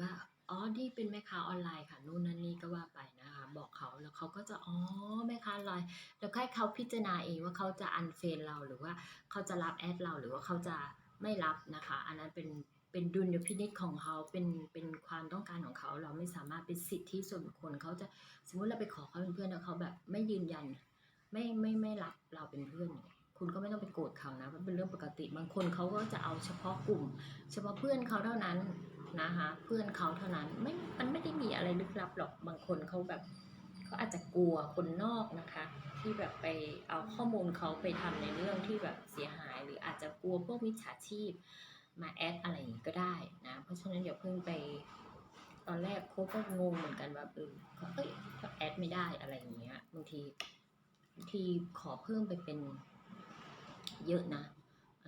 ว่าอ๋อนี่เป็นแม่ค้าออนไลน์ค่ะนู่นนั่นนี่ก็ว่าไปนะคะ บอกเขาแล้วเขาก็จะอ๋อแม่ค้าออนไลน์แล้วให้เขาพิจารณาเองว่าเขาจะ unfriend เราหรือว่าเขาจะรับแอดเราหรือว่าเขาจะไม่รับนะคะ อันนั้นเป็นเป็นดุลยพินิจของเขาเป็นเป็นความต้องการของเขา เราไม่สามารถเป็นสิทธิส่วนบุคคลเขาจะสมมติเราไปขอเขาเป็นเพื่อนแล้วเขาแบบไม่ยืนยัน ไม่ไม่ไม่รับเราเป็นเพื่อนเงี้ยคุณก็ไม่ต้องไปโกรธเขานะมันเป็นเรื่องปกติ บางคนเขาก็จะเอาเฉพาะกลุ่ม เฉพาะเพื่อนเขาเท่านั้น นะคะเพื่อนเขาเท่านั้นไม่มันไม่ได้มีอะไรลึกลับหรอกบางคนเขาแบบเขาอาจจะกลัวคนนอกนะคะ ที่แบบไปเอาข้อมูลเขาไปทำในเรื่องที่แบบเสียหาย หรืออาจจะกลัวพวกมิจฉาชีพมาแอดอะไรอย่างงี้ก็ได้นะเพราะฉะนั้นอย่าเพิ่งไปตอนแรกโค้ก็งงเหมือนกันว่าเออเฮ้ยก็แอดไม่ได้อะไรอย่างเงี้ยบางทีบางทีขอเพิ่มไปเป็นเยอะนะ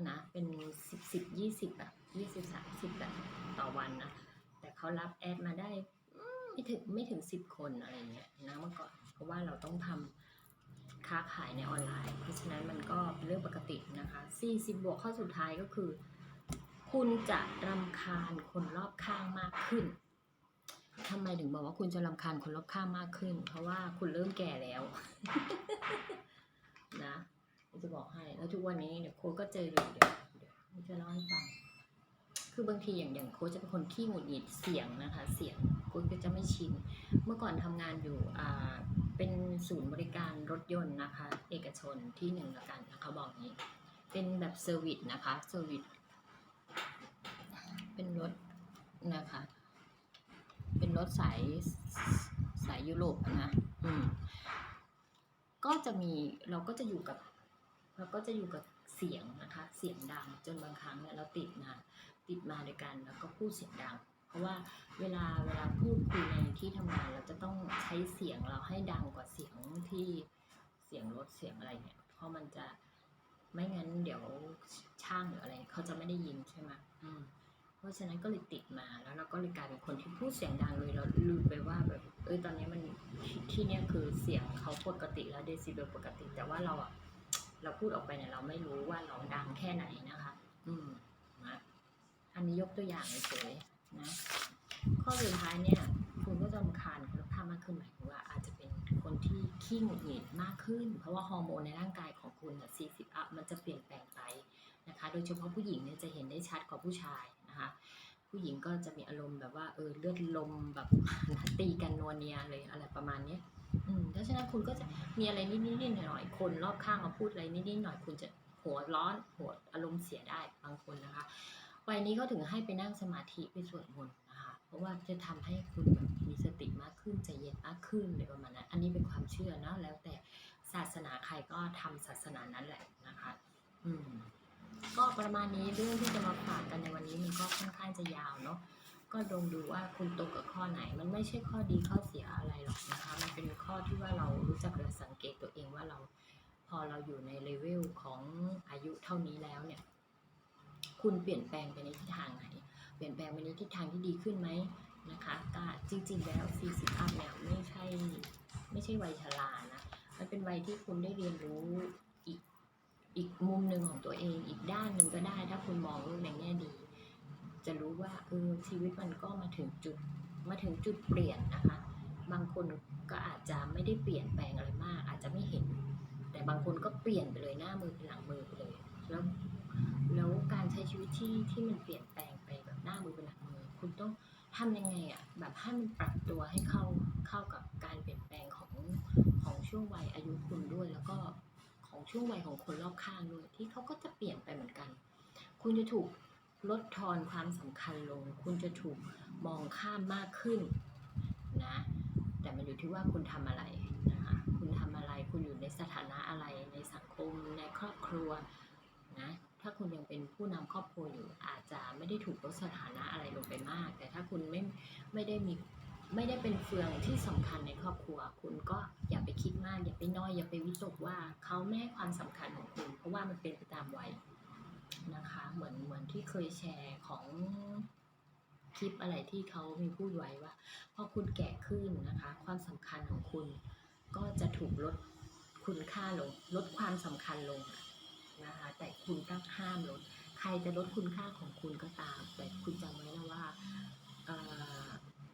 นะเป็น10 10 20อะ 20 30อะต่อวันนะแต่เขารับแอดมาได้ไม่ถึงไม่ถึง 10 คนอะไรเงี้ยนะเมื่อก่อนเพราะว่าเราต้องทำค้าขายในออนไลน์ เพราะฉะนั้นมันก็เป็นเรื่องปกตินะคะ 40 บวกข้อสุดท้ายก็คือ คุณจะรำคาญคนรอบข้างมากขึ้นทำไมถึงบอกว่าคุณจะรำคาญคนรอบข้างมากขึ้น เพราะว่าคุณเริ่มแก่แล้วนะจะบอกให้ แล้วทุกวันนี้เดี๋ยวโค้ชก็เจออยู่เดี๋ยวเดี๋ยวจะเล่าให้ฟัง คือบางทีอย่างอย่างโค้ชจะเป็นคนขี้หงุดหงิดเสียงนะคะ เสียงโค้ชก็จะไม่ชิน เมื่อก่อนทำงานอยู่อ่าเป็นศูนย์บริการรถยนต์นะคะ เอกชนที่หนึ่งละกันเขาบอกอย่างนี้ เป็นแบบเซอร์วิสนะคะเซอร์วิสเป็นรถนะคะ เป็นรถสายสายยุโรปนะอืมก็จะมีเราก็จะอยู่กับเราก็จะอยู่กับเสียงนะคะ เสียงดังจนบางครั้งเนี่ยเราติดมา ติดมาด้วยกัน แล้วก็พูดเสียงดัง เพราะว่าเวลาเวลาพูดคุยในที่ทำงานเราจะต้องใช้เสียงเราให้ดังกว่าเสียงที่เสียงรถเสียงอะไรเนี่ยเพราะมันจะไม่งั้นเดี๋ยวช่างหรืออะไรเขาจะไม่ได้ยินใช่ไหมอืมเพราะฉะนั้นก็เลยติดมาแล้วเราก็เลยกลายเป็นคนที่พูดเสียงดังเลยเราลืมไปว่าแบบเออตอนนี้มันที่เนี่ยคือเสียงเขาปกติแล้วเดซิเบลปกติ แต่ว่าเราอะเราพูดออกไปเนี่ยเราไม่รู้ว่าเราดังแค่ไหนนะคะ อืมนะ อันนี้ยกตัวอย่างเฉยๆนะ ข้อสุดท้ายเนี่ยคุณก็จะรำคาญคุณภาพมากขึ้นหมายถึงว่าอาจจะเป็นคนที่ขี้หงุดหงิดมากขึ้น เพราะว่าฮอร์โมนในร่างกายของคุณอะ40 อัพมันจะเปลี่ยนแปลงไปนะคะ โดยเฉพาะผู้หญิงเนี่ยจะเห็นได้ชัดกว่าผู้ชายนะคะ ผู้หญิงก็จะมีอารมณ์แบบว่าเออเลือดลมแบบตีกันนวเนียเลยอะไรประมาณนี้อืมเพราะฉะนั้นคุณก็จะมีอะไรนิดนิดๆหน่อยๆคนรอบข้างมาพูดอะไรนิดนิดๆหน่อยๆคุณจะหัวร้อนหัวอารมณ์เสียได้บางคนนะคะ วัยนี้เขาถึงให้ไปนั่งสมาธิไปสวดมนต์นะคะเพราะว่าจะทำให้คุณแบบมีสติมากขึ้นใจเย็นมากขึ้นอะไรประมาณนั้นอันนี้เป็นความเชื่อนะแล้วแต่ศาสนาใครก็ทำศาสนานั้นแหละนะคะ อืมก็ประมาณนี้เรื่องที่จะมาฝากกันในวันนี้มันก็ค่อนข้างจะยาวเนาะก็ลองดูว่าคุณตรงกับข้อไหน มันไม่ใช่ข้อดีข้อเสียอะไรหรอกนะคะ มันเป็นข้อที่ว่าเรารู้จักเราสังเกตตัวเองว่าเรา พอเราอยู่ในเลเวลของอายุเท่านี้แล้วเนี่ย คุณเปลี่ยนแปลงไปในทิศทางไหน เปลี่ยนแปลงไปในทิศทางที่ดีขึ้นไหมนะคะก็จริงๆแล้ว40อัพเนี่ยไม่ใช่ไม่ใช่วัยชรานะมันเป็นวัยที่คุณได้เรียนรู้อีกอีกมุมหนึ่งของตัวเองอีกด้านหนึ่งก็ได้ ถ้าคุณมองโลกในแง่ดี จะรู้ว่าเออชีวิตมันก็มาถึงจุดมาถึงจุดเปลี่ยนนะคะ บางคนก็อาจจะไม่ได้เปลี่ยนแปลงอะไรมาก อาจจะไม่เห็น แต่บางคนก็เปลี่ยนไปเลยหน้ามือเป็นหลังมือไปเลย แล้ว ที่ที่มันเปลี่ยนแปลงไปแบบหน้ามือเป็นหลังมือคุณต้องทำยังไงอะแบบให้มันปรับตัวให้เข้าเข้ากับการเปลี่ยนแปลงของของช่วงวัยอายุคุณด้วย แล้วก็ของช่วงวัยของคนรอบข้างด้วย ที่เขาก็จะเปลี่ยนไปเหมือนกัน คุณจะถูกลดทอนความสำคัญลง คุณจะถูกมองข้ามมากขึ้นนะ แต่มันอยู่ที่ว่าคุณทำอะไรนะคะ คุณทำอะไร คุณอยู่ในสถานะอะไร ในสังคม ในครอบครัวนะ ถ้าคุณยังเป็นผู้นำครอบครัวอยู่อาจจะไม่ได้ถูกลดสถานะอะไรลงไปมาก แต่ถ้าคุณไม่ไม่ได้มีไม่ได้เป็นเฟืองที่สำคัญในครอบครัว คุณก็อย่าไปคิดมาก อย่าไปน้อย อย่าไปวิตกว่าเขาไม่ให้ความสำคัญของคุณ เพราะว่ามันเป็นไปตามวัยนะคะ เหมือนเหมือนที่เคยแชร์ของคลิปอะไรที่เขามีพูดไว้ว่า พอคุณแก่ขึ้นนะคะ ความสำคัญของคุณก็จะถูกลดคุณค่าลง ลดความสำคัญลง นะคะ แต่คุณต้องห้ามลด ใครจะลดคุณค่าของคุณก็ตาม แต่คุณจำไว้นะว่า